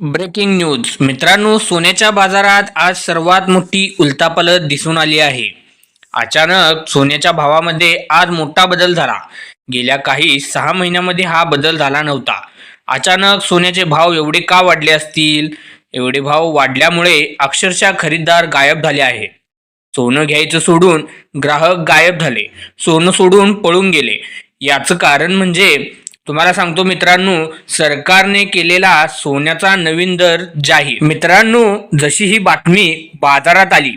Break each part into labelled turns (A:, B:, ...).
A: Breaking news मित्रांनो सोन्याच्या बाजारात आज सर्वात मोठी उलतापलत दिसून आली आहे. अचानक सोन्याच्या भावामध्ये आज मोठा बदल झाला. गेल्या काही सहा महिन्यामध्ये हा बदल झाला नव्हता. अचानक सोन्याचे भाव एवढे का वाढले असतील? एवढे भाव वाढल्यामुळे अक्षरशः खरीददार गायब झाले आहे. सोनं घ्यायचं सोडून ग्राहक गायब झाले. सोनं सोडून पळून गेले. याचं कारण म्हणजे तुम्हाला सांगतो मित्रांनो सरकारने केलेला सोन्याचा नवीन दर जाहीर. मित्रांनो जशी ही बातमी बाजारात आली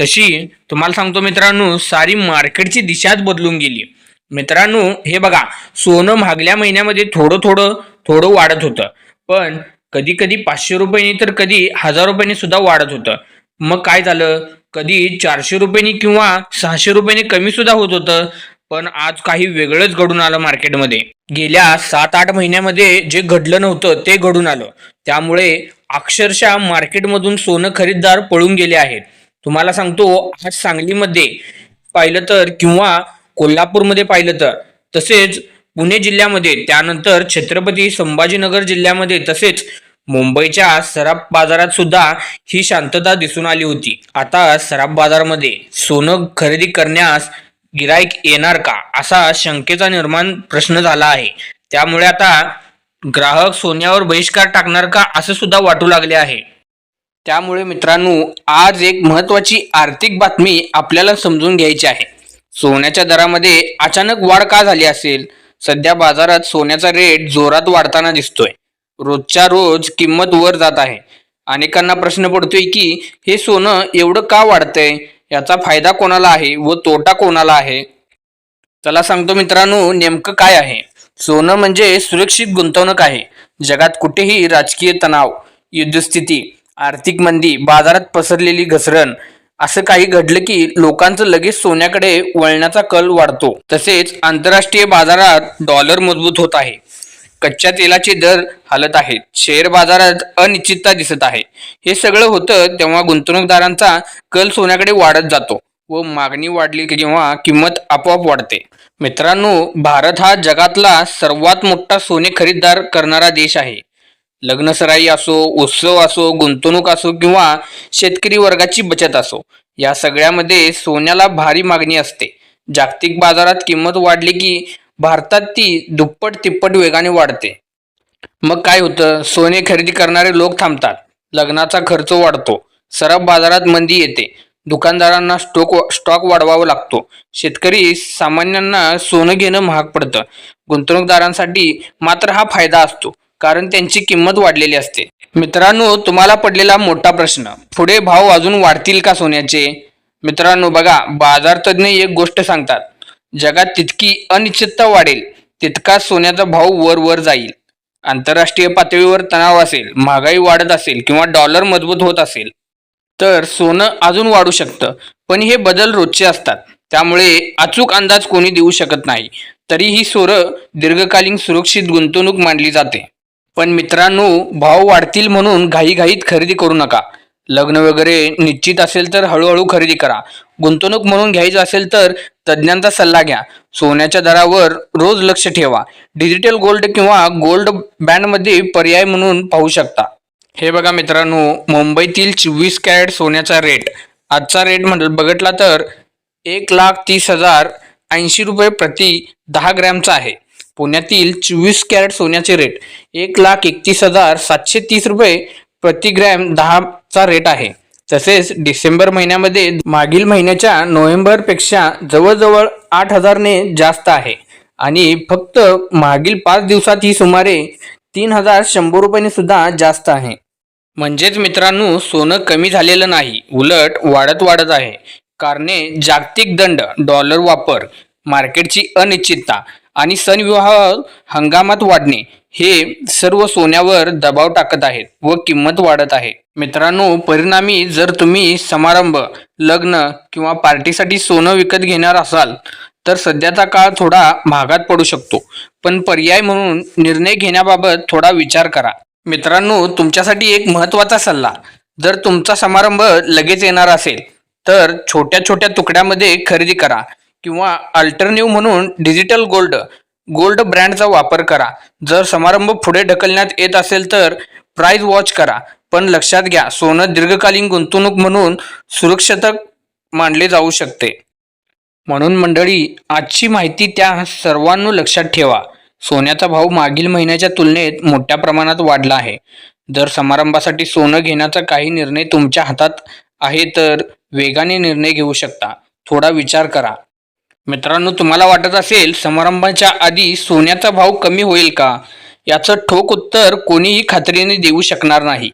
A: तशी तुम्हाला सांगतो मित्रांनो सारी मार्केटची दिशाच बदलून गेली. मित्रांनो हे बघा सोनं मागल्या महिन्यामध्ये थोडं थोडं थोडं वाढत होतं. पण कधी कधी पाचशे रुपयांनी तर कधी हजार रुपयांनी सुद्धा वाढत होतं. मग काय झालं? कधी चारशे रुपयांनी किंवा सहाशे रुपयांनी कमी सुद्धा होत होतं. पण आज काही वेगळंच घडून आलं मार्केटमध्ये. गेल्या सात आठ महिन्यामध्ये जे घडलं नव्हतं ते घडून आलं. त्यामुळे अक्षरशः मार्केटमधून सोनं खरीददार पळून गेले आहेत. तुम्हाला सांगतो आज सांगलीमध्ये पाहिलं तर किंवा कोल्हापूरमध्ये पाहिलं तर तसेच पुणे जिल्ह्यामध्ये त्यानंतर छत्रपती संभाजीनगर जिल्ह्यामध्ये तसेच मुंबईच्या सराब बाजारात सुद्धा ही शांतता दिसून आली होती. आता सराब बाजारामध्ये सोनं खरेदी करण्यास गिराईक येणार का? असा शंकेचा निर्माण प्रश्न झाला आहे. त्यामुळे आता ग्राहक सोन्यावर बहिष्कार टाकणार का असं सुद्धा वाटू लागले आहे. त्यामुळे मित्रांनो आज एक महत्वाची आर्थिक बातमी आपल्याला समजून घ्यायची आहे. सोन्याच्या दरामध्ये अचानक वाढ का झाली असेल? सध्या बाजारात सोन्याचा रेट जोरात वाढताना दिसतोय. रोजच्या रोज किंमत वर जात आहे. अनेकांना प्रश्न पडतोय की हे सोनं एवढं का वाढतंय? याचा फायदा कोणाला आहे व तोटा कोणाला आहे? चला सांगतो मित्रांनो नेमकं काय आहे? सोनं म्हणजे सुरक्षित गुंतवणूक आहे. जगात कुठेही राजकीय तणाव युद्धस्थिती आर्थिक मंदी बाजारात पसरलेली घसरण असं काही घडलं की लोकांचं लगेच सोन्याकडे वळण्याचा कल वाढतो. तसेच आंतरराष्ट्रीय बाजारात डॉलर मजबूत होत आहे. कच्च्या तेलाचे दर हालत आहेत शेअर बाजारात अनिश्चितता दिसत आहे. हे सगळं होतं तेव्हा गुंतवणूकदारांचा कल सोन्याकडे वाढत जातो व मागणी वाढली की किंमत आपोआप वाढते. मित्रांनो भारत हा जगातला सर्वात मोठा सोने खरीददार करणारा देश आहे. लग्नसराई असो उत्सव असो गुंतवणूक असो किंवा शेतकरी वर्गाची बचत असो या सगळ्यामध्ये सोन्याला भारी मागणी असते. जागतिक बाजारात किंमत वाढली की भारतात ती दुप्पट तिप्पट वेगाने वाढते. मग काय होतं? सोने खरेदी करणारे लोक थांबतात. लग्नाचा खर्च वाढतो. सराफ बाजारात मंदी येते. दुकानदारांना स्टॉक स्टॉक वाढवावा लागतो. शेतकरी सामान्यांना सोनं घेणं महाग पडतं. गुंतवणूकदारांसाठी मात्र हा फायदा असतो कारण त्यांची किंमत वाढलेली असते. मित्रांनो तुम्हाला पडलेला मोठा प्रश्न पुढे भाव अजून वाढतील का सोन्याचे? मित्रांनो बघा बाजार तज्ज्ञ एक गोष्ट सांगतात. जगात तितकी अनिश्चितता वाढेल तितका सोन्याचा भाव वर वर जाईल. आंतरराष्ट्रीय पातळीवर तणाव असेल महागाई वाढत असेल किंवा डॉलर मजबूत होत असेल तर सोनं अजून वाढू शकतं. पण हे बदल रोजचे असतात. त्यामुळे अचूक अंदाज कोणी देऊ शकत नाही. तरी ही सोरं दीर्घकालीन सुरक्षित गुंतवणूक मानली जाते. पण मित्रांनो भाव वाढतील म्हणून घाईघाईत खरेदी करू नका. लग्न वगैरे निश्चित असेल तर हळूहळू खरेदी करा. गुंतवणूक म्हणून घ्यायचं असेल तर तज्ज्ञांचा सल्ला घ्या. सोन्याच्या दरावर रोज लक्ष ठेवा. डिजिटल गोल्ड किंवा गोल्ड बँडमध्ये पर्याय म्हणून पाहू शकता. हे बघा मित्रांनो मुंबईतील चोवीस कॅरेट सोन्याचा रेट आजचा रेट म्हटलं बघितला तर एक लाख तीस हजार ऐंशी रुपये प्रति दहा ग्रॅमचा आहे. पुण्यातील चोवीस कॅरेट सोन्याचे रेट एक लाख एकतीस हजार सातशे तीस रुपये प्रति ग्रॅम दहाचा रेट आहे. तसेच डिसेंबर महिन्यामध्ये मागील महिन्याच्या नोव्हेंबरपेक्षा जवळजवळ आठ हजारने जास्त आहे. आणि फक्त मागील पाच दिवसात ही सुमारे तीन हजार शंभर रुपयाने सुद्धा जास्त आहे. म्हणजेच मित्रांनो सोनं कमी झालेलं नाही उलट वाढत वाढत आहे. कारणे जागतिक दंड डॉलर वापर मार्केटची अनिश्चितता आणि सणविवाह हंगामात वाढणे हे सर्व सोन्यावर दबाव टाकत आहेत व किंमत वाढत आहे. मित्रांनो परिणामी जर तुम्ही समारंभ लग्न किंवा पार्टीसाठी सोनं विकत घेणार असाल तर सध्याचा काळ थोडा महागात पडू शकतो. पण पर्याय म्हणून निर्णय घेण्याबाबत थोडा विचार करा. मित्रांनो तुमच्यासाठी एक महत्त्वाचा सल्ला. जर तुमचा समारंभ लगेच येणार असेल तर छोट्या छोट्या तुकड्यामध्ये खरेदी करा. किंवा अल्टरनेटिव्ह म्हणून डिजिटल गोल्ड गोल्ड ब्रँडचा वापर करा. जर समारंभ पुढे ढकलण्यात येत असेल तर प्राईज वॉच करा. पण लक्षात घ्या सोनं दीर्घकालीन गुंतवणूक म्हणून सुरक्षितक मानले जाऊ शकते. म्हणून मंडळी आजची माहिती त्या सर्वांनो लक्षात ठेवा. सोन्याचा भाव मागील महिन्याच्या तुलनेत मोठ्या प्रमाणात वाढला आहे. जर समारंभासाठी सोनं घेण्याचा काही निर्णय तुमच्या हातात आहे तर वेगाने निर्णय घेऊ शकता. थोडा विचार करा. मित्रांनो तुम्हाला वाटत असेल समारंभाच्या आधी सोन्याचा भाव कमी होईल का? याचं ठोक उत्तर कोणीही खात्रीने देऊ शकणार नाही.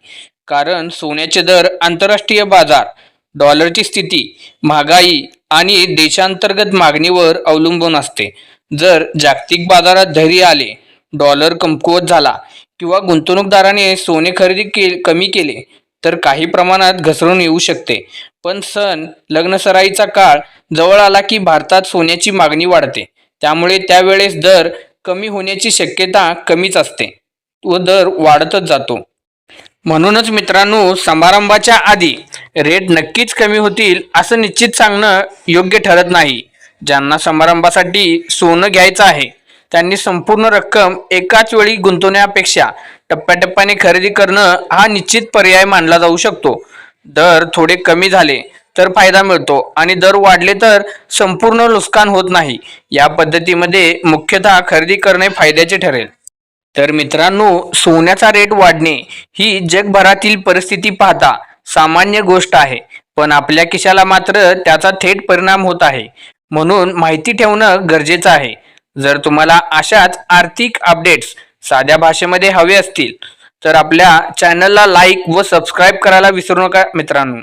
A: कारण सोन्याचे दर आंतरराष्ट्रीय बाजार डॉलरची स्थिती महागाई आणि देशांतर्गत मागणीवर अवलंबून असते. जर जागतिक बाजारात धैर्य आले डॉलर कमकुवत झाला किंवा गुंतवणूकदाराने सोने खरेदी के कमी केले तर काही प्रमाणात घसरून येऊ शकते. पण सण लग्नसराईचा काळ जवळ आला की भारतात सोन्याची मागणी वाढते. त्यामुळे त्यावेळेस दर कमी होण्याची शक्यता कमीच असते व दर वाढतच जातो. म्हणूनच मित्रांनो समारंभाच्या आधी रेट नक्कीच कमी होतील असं निश्चित सांगणं योग्य ठरत नाही. ज्यांना समारंभासाठी सोनं घ्यायचं आहे त्यांनी संपूर्ण रक्कम एकाच वेळी गुंतवण्यापेक्षा टप्प्याटप्प्याने खरेदी करणं हा निश्चित पर्याय मानला जाऊ शकतो. दर थोडे कमी झाले तर फायदा मिळतो. आणि दर वाढले तर संपूर्ण नुकसान होत नाही. या पद्धतीमध्ये मुख्यतः खरेदी करणे फायद्याचे ठरेल. तर मित्रांनो सोन्याचा रेट वाढणे ही जगभरातील परिस्थिती पाहता सामान्य गोष्ट आहे. पण आपल्या खिशाला मात्र त्याचा थेट परिणाम होत आहे. म्हणून माहिती ठेवणं गरजेचं आहे. जर तुम्हाला अशाच आर्थिक अपडेट्स साध्या भाषेमध्ये हवे असतील तर आपल्या चॅनलला लाईक व सबस्क्राईब करायला विसरू नका मित्रांनो.